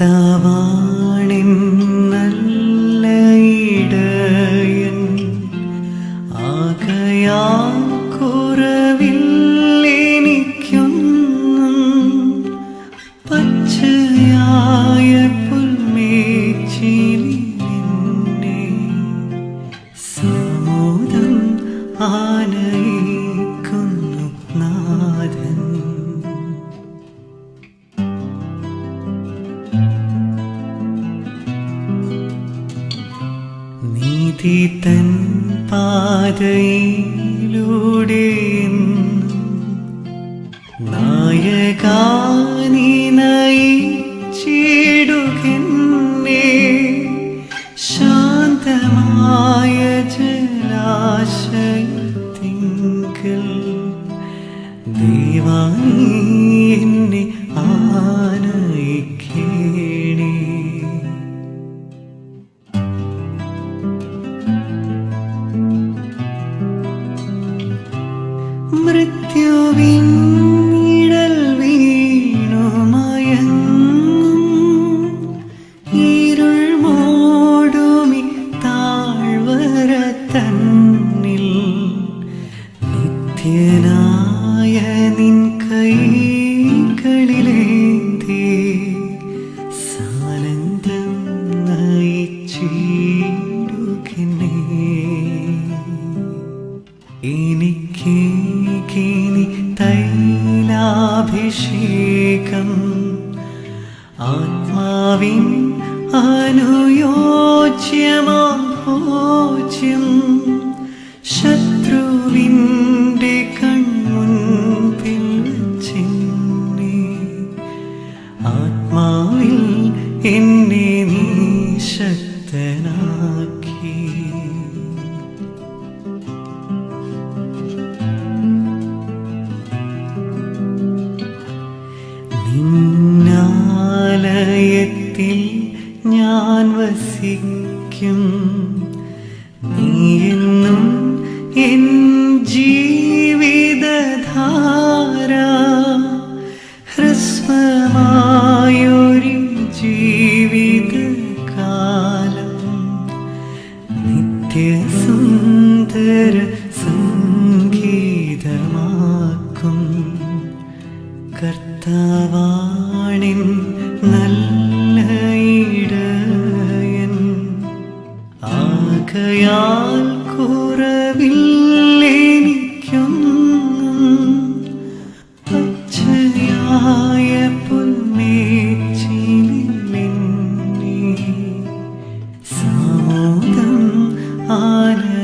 കർത്താവാണിൻ. നീതി തൻ പാതയിലൂടെ നായകാനി നയിച്ചിടുകെന്നെ ശാന്തമായ ജലാശയത്തിങ്കൽ ദൈവാനി എന്നെ ആനയിക്കേണേ മൃത്യുവിൻ നിഴൽ വീണുമയങ്ങും ഇരുൾ തന്നിൽ നിത്യനായ നിൻ കൈകളിലേന്തി എനിക്കേകിനി തൈലാഭിഷേകം. ആത്മാവിൻ അനുയോജ്യമാം ഭോജ്യം. ശത്രുവിന്റെ കൺമുൻപിൽ വച്ചെന്നെ. ആത്മാവിൽ എന്നെ നീ ശക്തനാക്കി. നിന്നാലയത്തിൽ ഞാൻ വസിക്കും. നീയെന്നും എൻ ജീവിതധാര ഹ്രസ്വമായൊരു ജീവിതകാലം. നിത്യസുന്ദര സംഗീതമാക്കും. കർത്താവാണിൻ one